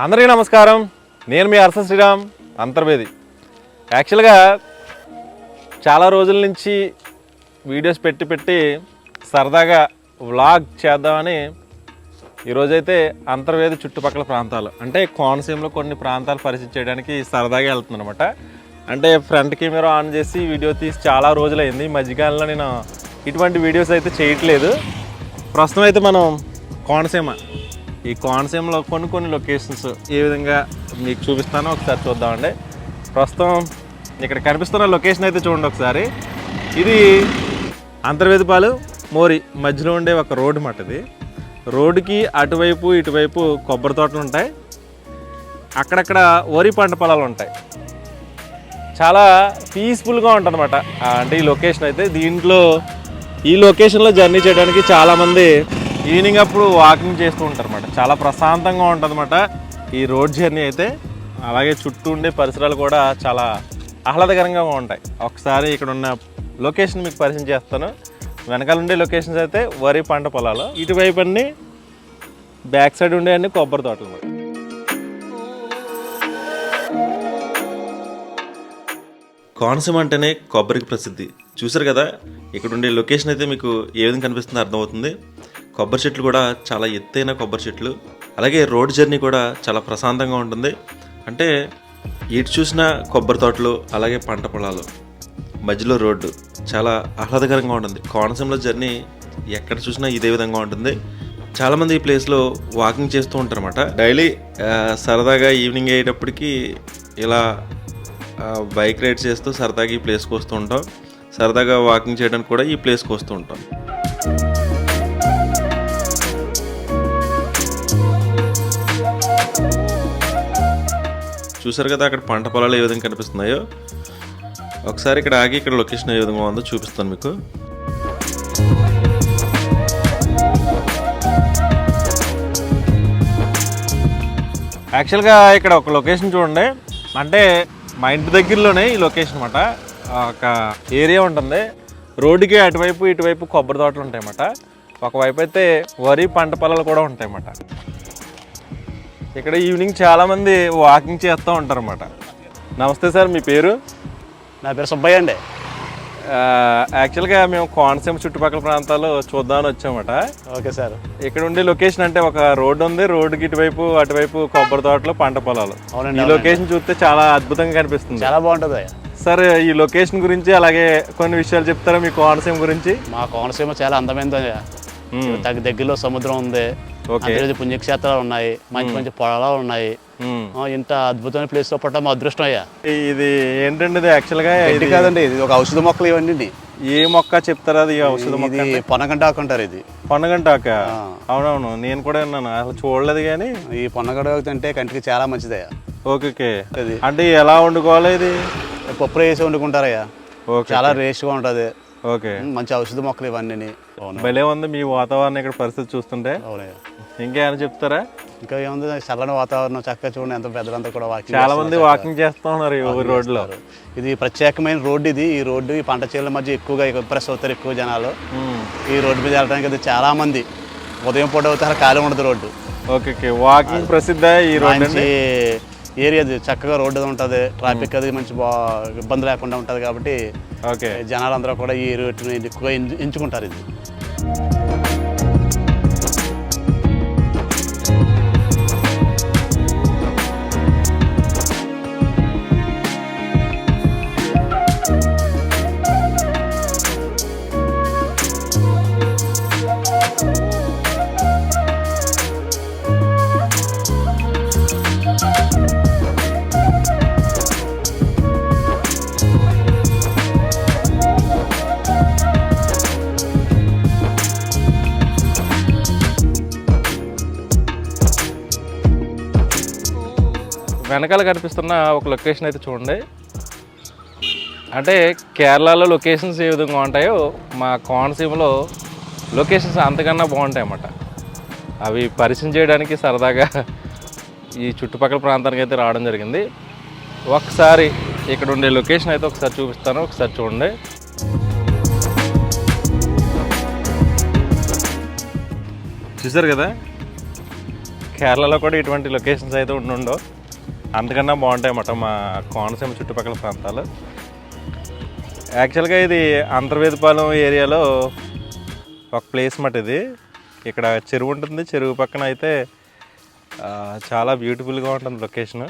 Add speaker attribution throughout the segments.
Speaker 1: అందరికీ నమస్కారం. నేను మీ అరస శ్రీరామ్ అంతర్వేది. యాక్చువల్గా చాలా రోజుల నుంచి వీడియోస్ పెట్టి పెట్టి సరదాగా వ్లాగ్ చేద్దామని ఈరోజైతే అంతర్వేది చుట్టుపక్కల ప్రాంతాలు అంటే కోనసీమలో కొన్ని ప్రాంతాలు పరిచయం చేయడానికి సరదాగా వెళ్తుందనమాట అంటే ఫ్రంట్ కెమెరా ఆన్ చేసి వీడియో తీసి చాలా రోజులైంది. ఈ మధ్యకాలంలో నేను ఇటువంటి వీడియోస్ అయితే చేయట్లేదు. ప్రస్తుతం అయితే మనం కోనసీమ ఈ కోనసీమలో కొన్ని కొన్ని లొకేషన్స్ ఏ విధంగా మీకు చూపిస్తానో ఒకసారి చూద్దామండి. ప్రస్తుతం ఇక్కడ కనిపిస్తున్న లొకేషన్ అయితే చూడండి ఒకసారి. ఇది అంతర్వేదిపాలు మోరి. మధ్యలో ఉండే ఒక రోడ్డు మాట ఇది. రోడ్డుకి అటువైపు ఇటువైపు కొబ్బరి తోటలు ఉంటాయి. అక్కడక్కడ వరి పంట పొలాలు ఉంటాయి. చాలా పీస్ఫుల్గా ఉంటుందన్నమాట అంటే ఈ లొకేషన్ అయితే దీంట్లో ఈ లొకేషన్లో జర్నీ చేయడానికి చాలామంది ఈవినింగ్ అప్పుడు వాకింగ్ చేస్తూ ఉంటారు అనమాట చాలా ప్రశాంతంగా ఉంటుంది ఈ రోడ్ జర్నీ అయితే. అలాగే చుట్టూ ఉండే పరిసరాలు కూడా చాలా ఆహ్లాదకరంగా ఉంటాయి. ఒకసారి ఇక్కడ ఉన్న లొకేషన్ మీకు పరిచయం చేస్తాను. వెనకాల ఉండే లొకేషన్స్ అయితే వరి పంట పొలాలు. ఇటువైపు అన్ని బ్యాక్ సైడ్ ఉండే అన్ని కొబ్బరి తోటలు కోనసీమ అంటేనే కొబ్బరికి ప్రసిద్ధి. చూసారు కదా ఇక్కడ ఉండే లొకేషన్ అయితే మీకు ఏ విధంగా కనిపిస్తుందో అర్థమవుతుంది. కొబ్బరి చెట్లు కూడా చాలా ఎత్తైన కొబ్బరి చెట్లు. అలాగే రోడ్ జర్నీ కూడా చాలా ప్రశాంతంగా ఉంటుంది. అంటే ఇటు చూసిన కొబ్బరి తోటలు అలాగే పంట పొలాలు. మధ్యలో రోడ్డు చాలా ఆహ్లాదకరంగా ఉంటుంది. కోనసీమలో జర్నీ ఎక్కడ చూసినా ఇదే విధంగా ఉంటుంది. చాలామంది ఈ ప్లేస్లో వాకింగ్ చేస్తూ ఉంటారన్నమాట. డైలీ సరదాగా ఈవినింగ్ అయ్యేటప్పటికి ఇలా బైక్ రైడ్ చేస్తూ సరదాగా ఈ ప్లేస్కి వస్తూ ఉంటాం. సరదాగా వాకింగ్ చేయడానికి కూడా ఈ ప్లేస్కి వస్తూ ఉంటాం. చూసారు కదా అక్కడ పంట పొలాలు ఏ విధంగా కనిపిస్తున్నాయో? ఒకసారి ఇక్కడ ఆగి ఇక్కడ లొకేషన్ ఏ విధంగా ఉందో చూపిస్తాను మీకు. యాక్చువల్గా ఇక్కడ ఒక లొకేషన్ చూడండి. అంటే మా ఇంటి దగ్గరలోనే ఈ లొకేషన్ అనమాట ఒక ఏరియా ఉంటుంది. రోడ్డుకి అటువైపు ఇటువైపు కొబ్బరి తోటలు ఉంటాయన్నమాట. ఒకవైపు అయితే వరి పంట పొలాలు కూడా ఉంటాయన్నమాట. ఇక్కడ ఈవినింగ్ చాలామంది వాకింగ్ చేస్తూ ఉంటారన్నమాట. నమస్తే సార్ మీ పేరు?
Speaker 2: నా పేరు సుబ్బయ్య అండి.
Speaker 1: యాక్చువల్గా మేము కోనసీమ చుట్టుపక్కల ప్రాంతాలు చూద్దామని వచ్చామట.
Speaker 2: Okay sir.
Speaker 1: ఇక్కడ ఉండే లొకేషన్ అంటే ఒక రోడ్డు ఉంది రోడ్డుకి ఇటువైపు అటువైపు కొబ్బరి తోటలు పంట పొలాలు.
Speaker 2: అవునండి
Speaker 1: ఈ లొకేషన్ చూస్తే చాలా అద్భుతంగా కనిపిస్తుంది.
Speaker 2: చాలా బాగుంటుంది
Speaker 1: సార్ ఈ లొకేషన్ గురించి అలాగే కొన్ని విషయాలు చెప్తారా మీ కోనసీమ గురించి?
Speaker 2: మా కోనసీమ చాలా అందమైనది. తగ్గ దగ్గరలో సముద్రం ఉంది. పుణ్యక్షేత్రాలు ఉన్నాయి. మంచి మంచి పొలాలు ఉన్నాయి. ఇంత అద్భుతమైన ప్లేస్లో పట్ట మా అదృష్టం అయ్యా.
Speaker 1: ఇది ఏంటండి ఇది యాక్చువల్గా
Speaker 2: ఇది
Speaker 1: ఇది
Speaker 2: కాదండి ఇది ఒక ఔషధ మొక్కలు ఇవన్నీ
Speaker 1: ఏ మొక్క చెప్తారా అది? ఈ ఔషధ మొక్క
Speaker 2: ఇది పొనగంటాకు అంటారు ఇది.
Speaker 1: పొన్నగంటాక?
Speaker 2: ఆ.
Speaker 1: అవునవును నేను కూడా విన్నాను. అసలు చూడలేదు కానీ.
Speaker 2: ఈ పొన్నగంటాకు తింటే కంటికి చాలా మంచిదయ్యా
Speaker 1: ఓకే అంటే ఎలా వండుకోవాలి ఇది?
Speaker 2: పప్పు వేసి వండుకుంటారయ్యా.
Speaker 1: ఓకే
Speaker 2: చాలా రేష్గా ఉంటుంది.
Speaker 1: ఓకే.
Speaker 2: మంచి ఔషధ మొక్కలు ఇవన్నీ
Speaker 1: భలే ఉంది మీ వాతావరణం ఇక్కడ పరిస్థితి చూస్తుంటే.
Speaker 2: అవునయ్యా
Speaker 1: ఇంకేమైనా చెప్తారా?
Speaker 2: ఇంకా ఏముంది? చల్లని వాతావరణం చక్కగా చూడండి ఎంత పెద్దలంతా కూడా వాకింగ్
Speaker 1: చాలా మంది వాకింగ్ చేస్తూ ఉన్నారు ఈ రోడ్లో.
Speaker 2: ఇది ప్రత్యేకమైన రోడ్డు ఇది. ఈ రోడ్డు ఈ పంట చేల మధ్య ఎక్కువగా ఇంప్రెస్ అవుతారు ఎక్కువ జనాలు. ఈ రోడ్డు మీద వెళ్ళడానికి అది చాలా మంది. ఉదయం పూట అవుతారు ఖాళీ ఉండదు రోడ్డు.
Speaker 1: Okay okay. వాకింగ్ ప్రసిద్ధ ఈ రోడ్ అండి?
Speaker 2: మంచి ఏరియా చక్కగా రోడ్డు ఉంటుంది. ట్రాఫిక్ అది మంచి బా ఇబ్బంది లేకుండా ఉంటుంది కాబట్టి
Speaker 1: ఓకే.
Speaker 2: జనాలందరూ కూడా ఈ రూట్ని ఎక్కువ ఎంచుకుంటారు ఇది.
Speaker 1: వెనకాల కనిపిస్తున్న ఒక లొకేషన్ అయితే చూడండి. అంటే కేరళలో లొకేషన్స్ ఏ విధంగా ఉంటాయో మా కోనసీమలో లొకేషన్స్ అంతకన్నా బాగుంటాయి అన్నమాట. అవి పరిచయం చేయడానికి సరదాగా ఈ చుట్టుపక్కల ప్రాంతానికి అయితే రావడం జరిగింది. ఒకసారి ఇక్కడ ఉండే లొకేషన్ అయితే ఒకసారి చూపిస్తాను. ఒకసారి చూడండి. చూసారు కదా? కేరళలో కూడా ఇటువంటి లొకేషన్స్ అయితే ఉండుండవు. అంతకన్నా బాగుంటాయి అన్నమాట మా కోనసీమ చుట్టుపక్కల ప్రాంతాలు. యాక్చువల్గా ఇది అంతర్వేదపాలెం ఏరియాలో ఒక ప్లేస్ మాట ఇది. ఇక్కడ చెరువు ఉంటుంది చెరువు పక్కన అయితే చాలా బ్యూటిఫుల్గా ఉంటుంది లొకేషన్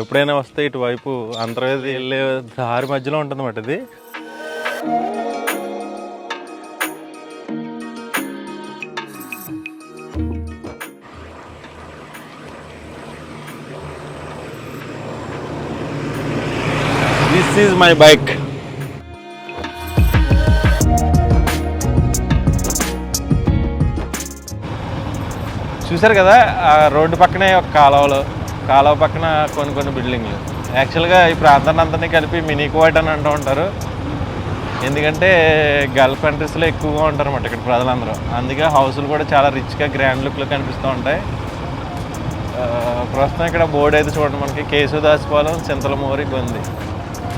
Speaker 1: ఎప్పుడైనా వస్తే ఇటువైపు అంతర్వేది వెళ్ళే దారి మధ్యలో ఉంటుంది అన్నమాట ఇది. దిస్ ఈజ్ మై బైక్ చూశారు కదా ఆ రోడ్డు పక్కనే ఒక కాలువలో. కాలువ పక్కన కొన్ని కొన్ని బిల్డింగ్లు. యాక్చువల్గా ఈ ప్రాంతాన్ని అంతని కలిపి మినీ కువైట్ అని అంటూ ఉంటారు. ఎందుకంటే గల్ఫ్ కంట్రీస్లో ఎక్కువగా ఉంటారు అన్నమాట ఇక్కడ ప్రజలందరూ. అందుకే హౌసులు కూడా చాలా రిచ్గా గ్రాండ్ లుక్లో కనిపిస్తూ ఉంటాయి. ప్రస్తుతం ఇక్కడ బోర్డు అయితే చూడండి మనకి. Keshavadasapalem Chintalamuri Gondi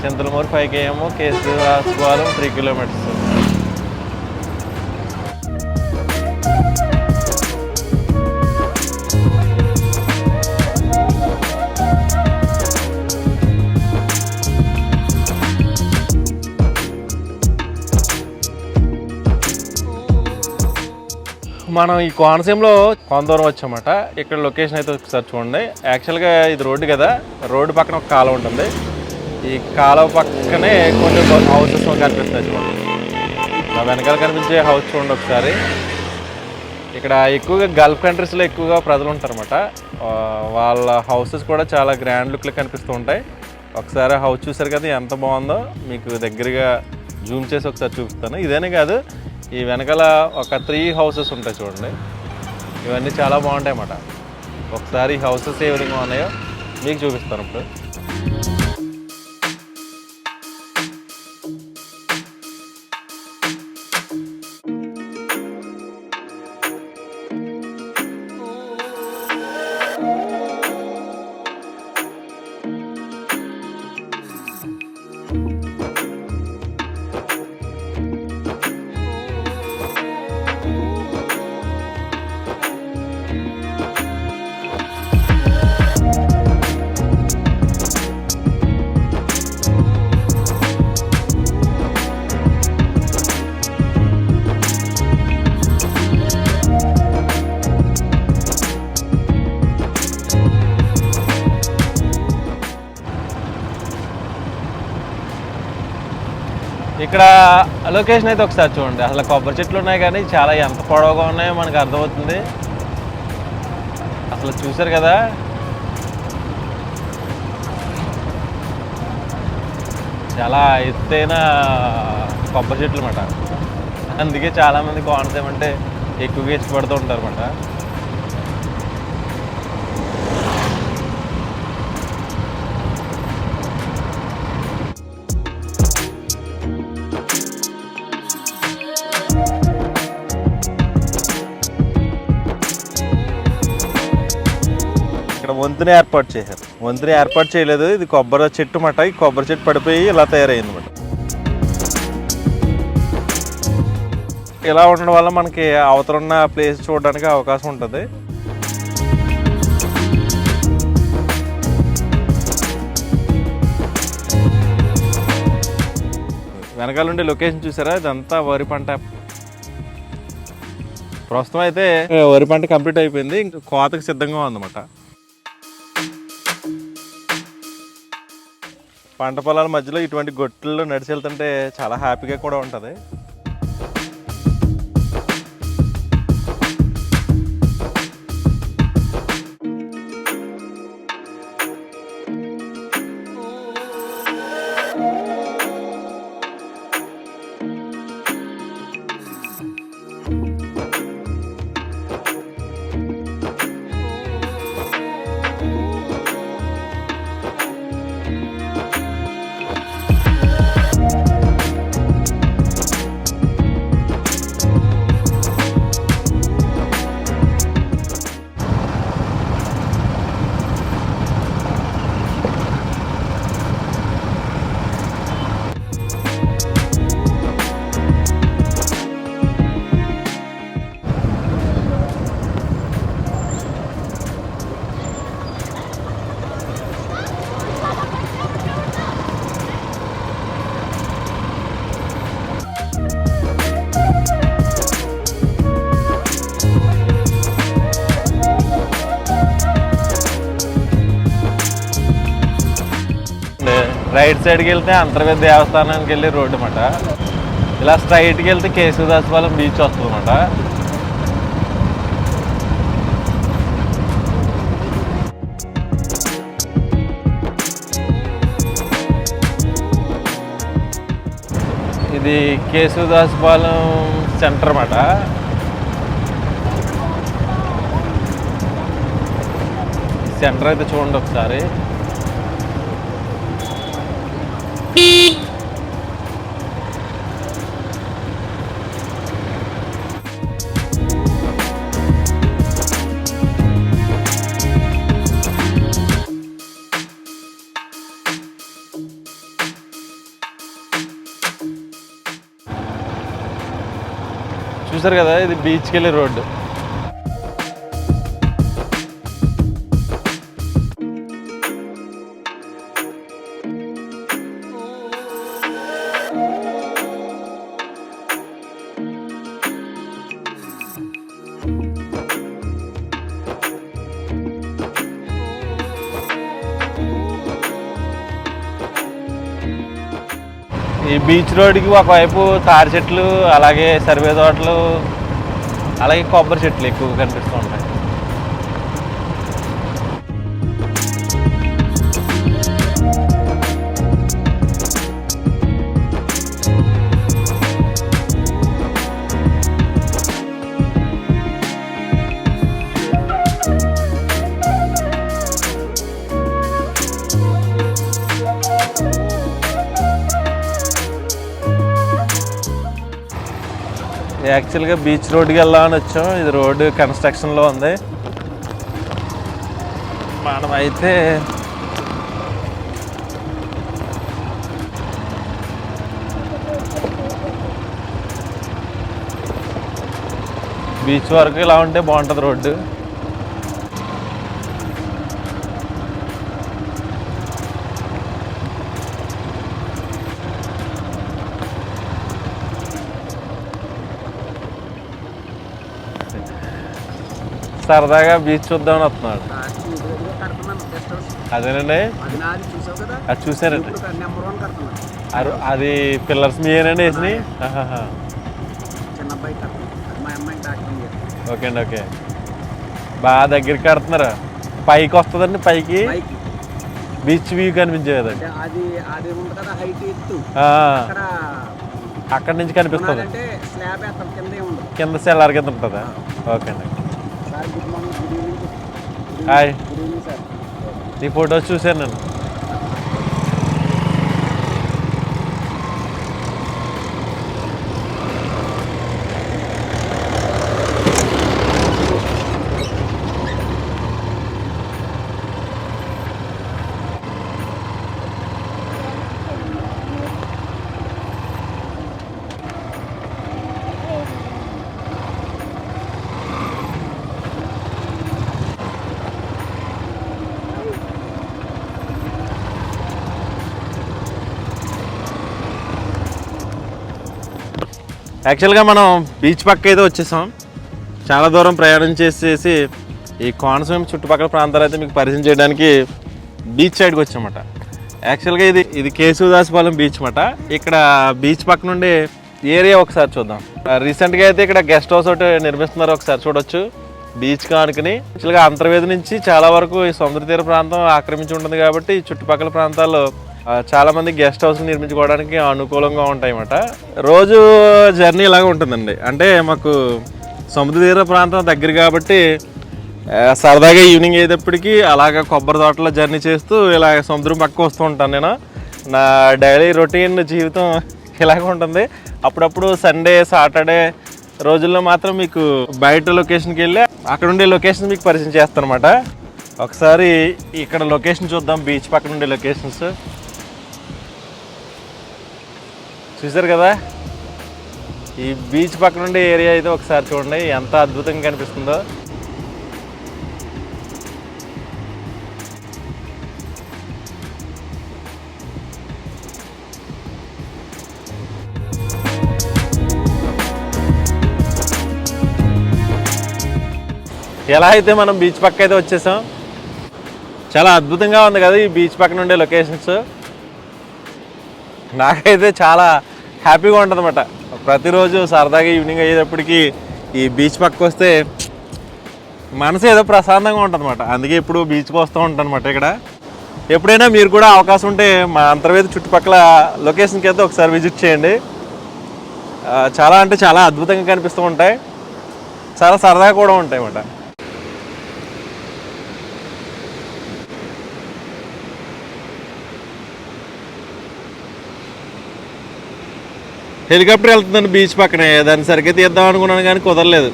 Speaker 1: Chintalamuri five KM Keshavadasapalem three kilometres మనం ఈ కోనసీమలో కొంత దూరం వచ్చామట. ఇక్కడ లొకేషన్ అయితే ఒకసారి చూడండి. యాక్చువల్గా ఇది రోడ్డు కదా. రోడ్డు పక్కన ఒక కాలువ ఉంటుంది. ఈ కాలువ పక్కనే కొన్ని హౌసెస్ కనిపిస్తాయి చూడండి. నా వెనకాల కనిపించే హౌస్ చూడండి ఒకసారి. ఇక్కడ ఎక్కువగా గల్ఫ్ కంట్రీస్లో ఎక్కువగా ప్రజలు ఉంటారన్నమాట. వాళ్ళ హౌసెస్ కూడా చాలా గ్రాండ్ లుక్లో కనిపిస్తూ ఉంటాయి. ఒకసారి హౌస్ చూసారు కదా ఎంత బాగుందో. మీకు దగ్గరగా జూమ్ చేసి ఒకసారి చూపిస్తాను. ఇదేనే కాదు ఈ వెనకాల ఒక త్రీ హౌసెస్ ఉంటాయి చూడండి. ఇవన్నీ చాలా బాగుంటాయి అన్నమాట ఒకసారి హౌసెస్ ఏ విధంగా ఉన్నాయో మీకు చూపిస్తాను ఇప్పుడు. లొకేషన్ అయితే ఒకసారి చూడండి. అసలు కొబ్బరి చెట్లు ఉన్నాయి కానీ చాలా ఎంత పొడవుగా ఉన్నాయో మనకు అర్థమవుతుంది. అసలు చూసారు కదా? చాలా ఎత్తైన కొబ్బరి చెట్లు అన్నమాట అందుకే చాలామంది కోనసీమ అంటే ఎక్కువగా ఇష్టపడుతూ ఉంటారు అన్నమాట వంతుని ఏర్పాటు చేశారు. వంతుని ఏర్పాటు చేయలేదు. ఇది కొబ్బరి చెట్టు మాట. ఈ కొబ్బరి చెట్టు పడిపోయి ఇలా తయారైంది మాట ఇలా ఉండడం వల్ల మనకి అవతల ఉన్న ప్లేస్ చూడడానికి అవకాశం ఉంటుంది. వెనకాల ఉండే లొకేషన్ చూసారా? ఇదంతా వరి పంట. ప్రస్తుతం అయితే వరి పంట కంప్లీట్ అయిపోయింది. ఇంక కోతకు సిద్ధంగా ఉందన్నమాట. పంట పొలాల మధ్యలో ఇటువంటి గొట్టుల్లో నడిచి వెళ్తుంటే చాలా హ్యాపీగా కూడా ఉంటుంది. రైట్ సైడ్కి వెళ్తే అంతర్వేద దేవస్థానానికి వెళ్ళి రోడ్డు అనమాట ఇలా స్ట్రైట్కి వెళ్తే కేశవదాసపాలెం బీచ్ వస్తుంది అనమాట ఇది కేశవదాసపాలెం సెంటర్ అన్నమాట. సెంటర్ అయితే చూడండి ఒకసారి. చూసారు కదా ఇది బీచ్కి వెళ్ళే రోడ్డు. ఈ బీచ్ రోడ్కి ఒకవైపు తాడి చెట్లు అలాగే సర్వే తోటలు అలాగే కొబ్బరి చెట్లు ఎక్కువ కనిపిస్తూ ఉంటాయి. యాక్చువల్గా బీచ్ రోడ్కి వెళ్దామని వచ్చాం. ఇది రోడ్డు కన్స్ట్రక్షన్లో ఉంది. మనం అయితే బీచ్ వరకు ఇలా ఉంటే బాగుంటుంది రోడ్డు. సరదాగా బీచ్ చూద్దామని వస్తున్నాడు. అదేనండి.
Speaker 3: అది
Speaker 1: చూసారండి. అది పిల్లర్స్ మీయేనండి వేసినాయి ఓకే అండి ఓకే. బాగా దగ్గరికి కడుతున్నారా? పైకి వస్తుందండి పైకి? బీచ్ వ్యూ కనిపించే కదండి
Speaker 3: అంటే అది అది ఉంది కదా హైట్ ఎత్తు.
Speaker 1: ఆ,
Speaker 3: అక్కడ
Speaker 1: నుంచి కనిపిస్తుంది.
Speaker 3: కింద
Speaker 1: సెల్లార్ కింద ఉంటుందా? ఓకే అండి
Speaker 3: sir good morning good evening
Speaker 1: hi నీ ఫొటోస్ చూశాను నేను. యాక్చువల్గా మనం బీచ్ పక్క అయితే వచ్చేసాం. చాలా దూరం ప్రయాణం చేసేసి ఈ కోనసీమ చుట్టుపక్కల ప్రాంతాలు అయితే మీకు పరిచయం చేయడానికి బీచ్ సైడ్కి వచ్చామట. యాక్చువల్గా ఇది ఇది కేశవదాసపాలెం బీచ్ అనమాట ఇక్కడ బీచ్ పక్క నుండి ఏరియా ఒకసారి చూద్దాం. రీసెంట్గా అయితే ఇక్కడ గెస్ట్ హౌస్ ఒకటి నిర్మిస్తున్నారు ఒకసారి చూడొచ్చు. బీచ్ కానుకని. యాక్చువల్గా అంతర్వేది నుంచి చాలా వరకు ఈ సముద్ర తీర ప్రాంతం ఆక్రమించి ఉంటుంది కాబట్టి ఈ చుట్టుపక్కల ప్రాంతాల్లో చాలా మంది గెస్ట్ హౌస్ నిర్మించుకోవడానికి అనుకూలంగా ఉంటాయి అన్నమాట రోజు జర్నీ ఇలాగ ఉంటుందండి. అంటే మాకు సముద్ర తీర ప్రాంతం దగ్గర కాబట్టి సరదాగా ఈవినింగ్ అయ్యేటప్పటికి అలాగ కొబ్బరి తోటలో జర్నీ చేస్తూ ఇలా సముద్రం పక్క వస్తూ ఉంటాను నేను. నా డైలీ రొటీన్ జీవితం ఇలాగ ఉంటుంది. అప్పుడప్పుడు సండే సాటర్డే రోజుల్లో మాత్రం మీకు బయట లొకేషన్కి వెళ్ళి అక్కడ ఉండే లొకేషన్ మీకు పరిచయం చేస్తాను అనమాట ఒకసారి ఇక్కడ లొకేషన్ చూద్దాం బీచ్ పక్కన ఉండే లొకేషన్స్. చూసారు కదా? ఈ బీచ్ పక్కన ఉండే ఏరియా అయితే ఒకసారి చూడండి ఎంత అద్భుతంగా కనిపిస్తుందో. ఎలా అయితే మనం బీచ్ పక్క అయితే వచ్చేసాం చాలా అద్భుతంగా ఉంది కదా ఈ బీచ్ పక్కన ఉండే లొకేషన్స్. నాకైతే చాలా హ్యాపీగా ఉంటుంది అనమాట ప్రతిరోజు సరదాగా ఈవినింగ్ అయ్యేటప్పటికి ఈ బీచ్ పక్కకు వస్తే మనసు ఏదో ప్రశాంతంగా ఉంటుంది అనమాట అందుకే ఇప్పుడు బీచ్కి వస్తూ ఉంటాను అనమాట ఇక్కడ. ఎప్పుడైనా మీరు కూడా అవకాశం ఉంటే మా అంతర్వేది చుట్టుపక్కల లొకేషన్కి అయితే ఒకసారి విజిట్ చేయండి. చాలా అంటే చాలా అద్భుతంగా కనిపిస్తూ ఉంటాయి. చాలా సరదాగా కూడా ఉంటాయి అన్నమాట హెలికాప్టర్ వెళ్తుందండి బీచ్ పక్కనే. దాన్ని సరిగ్గా తీద్దాం అనుకున్నాను కానీ కుదరలేదు.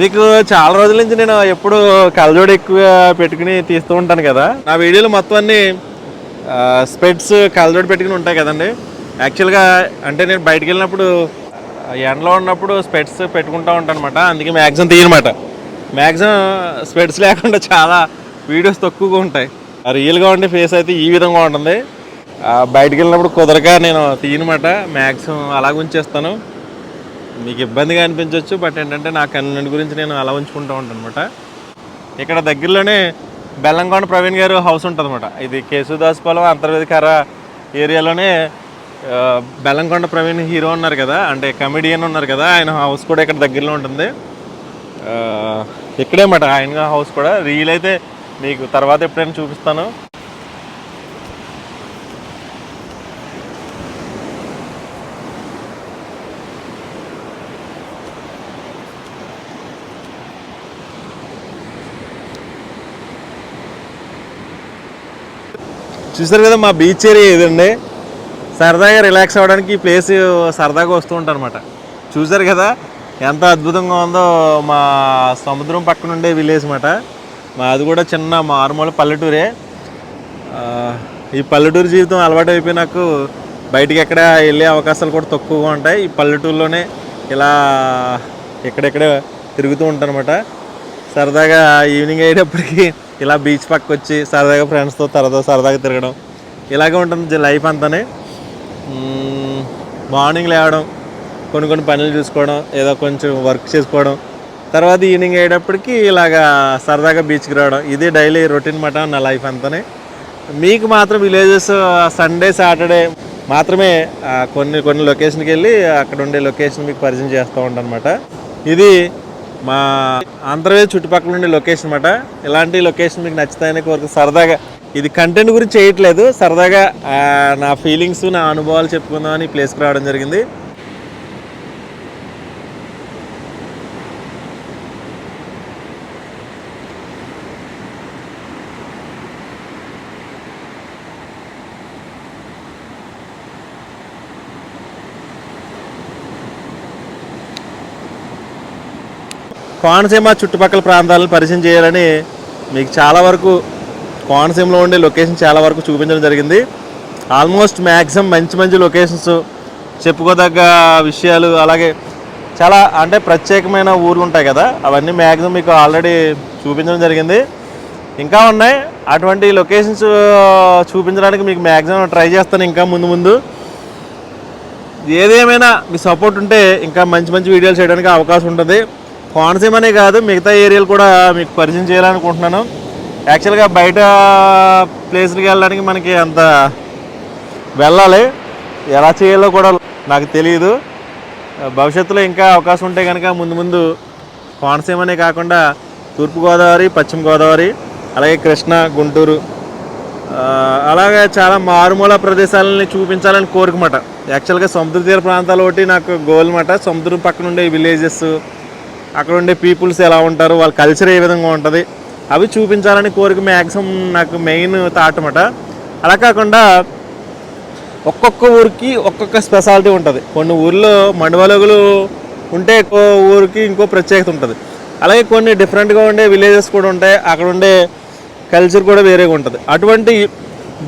Speaker 1: మీకు చాలా రోజుల నుంచి నేను ఎప్పుడు కలజోడు ఎక్కువ పెట్టుకుని తీస్తూ ఉంటాను కదా. నా వీడియోలు మొత్తం అన్ని స్పెట్స్ కలజోడు పెట్టుకుని ఉంటాయి కదండి. యాక్చువల్గా అంటే నేను బయటికి వెళ్ళినప్పుడు ఎండలో ఉన్నప్పుడు స్పెట్స్ పెట్టుకుంటూ ఉంటాను అనమాట అందుకే మ్యాక్సిమం తీయనమాట. మ్యాక్సిమం స్పెట్స్ లేకుండా చాలా వీడియోస్ తక్కువగా ఉంటాయి. రియల్గా ఉండే ఫేస్ అయితే ఈ విధంగా ఉంటుంది. బయటికి వెళ్ళినప్పుడు కుదరక నేను తీయనమాట. మ్యాక్సిమం అలాగ ఉంచేస్తాను. మీకు ఇబ్బందిగా అనిపించవచ్చు బట్ ఏంటంటే నా కన్వీనెంట్ గురించి నేను అలా ఉంచుకుంటూ ఉంటాను అనమాట ఇక్కడ దగ్గరలోనే బెల్లంకొండ ప్రవీణ్ గారు హౌస్ ఉంటుంది అనమాట ఇది కేశవదాస్పాలెం అంతర్వేదికార ఏరియాలోనే బెల్లంకొండ ప్రవీణ్ హీరో ఉన్నారు కదా అంటే కమెడియన్ ఉన్నారు కదా ఆయన హౌస్ కూడా ఇక్కడ దగ్గరలో ఉంటుంది. ఇక్కడే మాట ఆయన హౌస్ కూడా. రీల్ అయితే మీకు తర్వాత ఎప్పుడైనా చూపిస్తాను. చూసారు కదా మా బీచ్ ఏరియా ఇదండి సరదాగా రిలాక్స్ అవ్వడానికి ఈ ప్లేస్ సరదాగా వస్తూ ఉంటారనమాట చూసారు కదా ఎంత అద్భుతంగా ఉందో మా సముద్రం పక్కన ఉండే విలేజ్ మాట మాది కూడా చిన్న మారుమూల పల్లెటూరే. ఈ పల్లెటూరు జీవితం అలవాటు అయిపోయి నాకు బయటికి ఎక్కడ వెళ్ళే అవకాశాలు కూడా తక్కువగా ఉంటాయి. ఈ పల్లెటూరులోనే ఇలా ఎక్కడెక్కడ తిరుగుతూ ఉంటానమాట సరదాగా ఈవినింగ్ అయ్యేటప్పటికి ఇలా బీచ్ పక్క వచ్చి సరదాగా ఫ్రెండ్స్తో సరదా సరదాగా తిరగడం ఇలాగే ఉంటుంది లైఫ్ అంతానే. మార్నింగ్ లేవడం కొన్ని కొన్ని పనులు చూసుకోవడం ఏదో కొంచెం వర్క్ చేసుకోవడం తర్వాత ఈవినింగ్ అయ్యేటప్పటికి ఇలాగా సరదాగా బీచ్కి రావడం. ఇది డైలీ రొటీన్ మాట నా లైఫ్ అంతానే. మీకు మాత్రం విలేజెస్ సండే సాటర్డే మాత్రమే కొన్ని కొన్ని లొకేషన్కి వెళ్ళి అక్కడ ఉండే లొకేషన్ మీకు పరిచయం చేస్తూ ఉంటాను అనమాట ఇది మా ఆంధ్రప్రదేశ్ చుట్టుపక్కల ఉండే లొకేషన్ అనమాట ఇలాంటి లొకేషన్ మీకు నచ్చుతాయని కోరిక సరదాగా ఇది కంటెంట్ గురించి చేయట్లేదు. సరదాగా నా ఫీలింగ్స్ నా అనుభవాలు చెప్పుకుందామని ప్లేస్కి రావడం జరిగింది. కోనసీమ చుట్టుపక్కల ప్రాంతాలను పరిచయం చేయాలని మీకు చాలా వరకు కోనసీమలో ఉండే లొకేషన్ చాలా వరకు చూపించడం జరిగింది. ఆల్మోస్ట్ మ్యాక్సిమం మంచి మంచి లొకేషన్స్ చెప్పుకోదగ్గ విషయాలు అలాగే చాలా అంటే ప్రత్యేకమైన ఊర్లు ఉంటాయి కదా అవన్నీ మ్యాక్సిమం మీకు ఆల్రెడీ చూపించడం జరిగింది. ఇంకా ఉన్నాయి. అటువంటి లొకేషన్స్ చూపించడానికి మీకు మ్యాక్సిమం ట్రై చేస్తాను ఇంకా ముందు ముందు. ఏదేమైనా మీ సపోర్ట్ ఉంటే ఇంకా మంచి మంచి వీడియోలు చేయడానికి అవకాశం ఉంటుంది. కోనసీమనే కాదు మిగతా ఏరియాలు కూడా మీకు పరిచయం చేయాలనుకుంటున్నాను. యాక్చువల్గా బయట ప్లేస్కి వెళ్ళడానికి మనకి అంత వెళ్ళాలి. ఎలా చేయాలో కూడా నాకు తెలియదు భవిష్యత్తులో ఇంకా అవకాశం ఉంటే కనుక ముందు ముందు కోనసీమనే కాకుండా తూర్పుగోదావరి పశ్చిమ గోదావరి అలాగే కృష్ణా గుంటూరు అలాగే చాలా మారుమూల ప్రదేశాలని చూపించాలని కోరికమాట యాక్చువల్గా సముద్ర తీర ప్రాంతాలు ఒకటి నాకు గోల్ మాట సముద్రం పక్కన ఉండే విలేజెస్ అక్కడ ఉండే పీపుల్స్ ఎలా ఉంటారు వాళ్ళ కల్చర్ ఏ విధంగా ఉంటుంది అవి చూపించాలని కోరిక మ్యాక్సిమం నాకు మెయిన్ థాట్ అనమాట అలా కాకుండా ఒక్కొక్క ఊరికి ఒక్కొక్క స్పెషాలిటీ ఉంటుంది. కొన్ని ఊర్లో మండవలుగులు ఉంటే ఇంకో ఊరికి ఇంకో ప్రత్యేకత ఉంటుంది. అలాగే కొన్ని డిఫరెంట్గా ఉండే విలేజెస్ కూడా ఉంటాయి అక్కడ ఉండే కల్చర్ కూడా వేరేగా ఉంటుంది. అటువంటి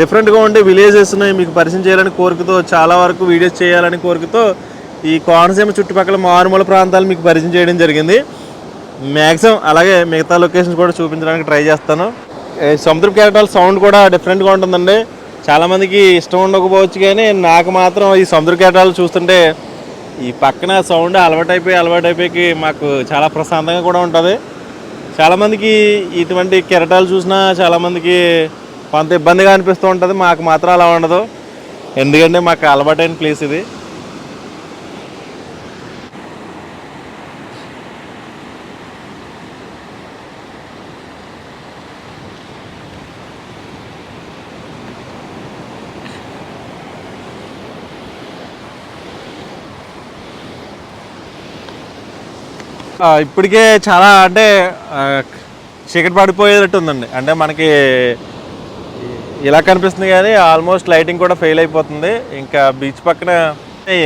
Speaker 1: డిఫరెంట్గా ఉండే విలేజెస్ని మీకు పరిచయం చేయాలని కోరికతో చాలా వరకు వీడియోస్ చేయాలని కోరికతో ఈ కోనసీమ చుట్టుపక్కల మారుమూల ప్రాంతాలు మీకు పరిచయం చేయడం జరిగింది. మ్యాక్సిమం అలాగే మిగతా లొకేషన్స్ కూడా చూపించడానికి ట్రై చేస్తాను. సముద్రపు సముద్ర కెరటాల సౌండ్ కూడా డిఫరెంట్గా ఉంటుందండి. చాలామందికి ఇష్టం ఉండకపోవచ్చు కానీ నాకు మాత్రం ఈ సముద్ర కెరటాలు చూస్తుంటే ఈ పక్కన సౌండ్ అలవాటైపోయి అలవాటైపోయి మాకు చాలా ప్రశాంతంగా కూడా ఉంటుంది. చాలామందికి ఇటువంటి కెరటాలు చూసినా చాలామందికి కొంత ఇబ్బందిగా అనిపిస్తూ ఉంటుంది. మాకు మాత్రం అలా ఉండదు. ఎందుకంటే మాకు అలవాటైన ప్లేస్ ఇది. ఇప్పటికే చాలా అంటే చీకటి పడిపోయేటట్టు ఉందండి అంటే మనకి ఇలా కనిపిస్తుంది కానీ ఆల్మోస్ట్ లైటింగ్ కూడా ఫెయిల్ అయిపోతుంది. ఇంకా బీచ్ పక్కన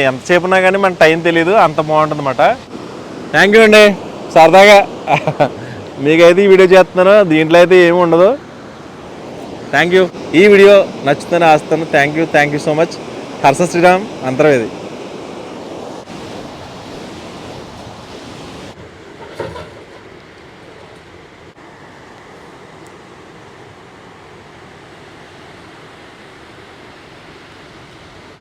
Speaker 1: ఎంతసేపు ఉన్నా కానీ మన టైం తెలియదు అంత బాగుంటుంది అనమాట థ్యాంక్ యూ అండి. సరదాగా మీకైతే ఈ వీడియో చేస్తున్నాను దీంట్లో అయితే ఏమి ఉండదు. థ్యాంక్ యూ ఈ వీడియో నచ్చుతుందని ఆస్తాను thank you thank you so much Harsha Sriram Antarvedi.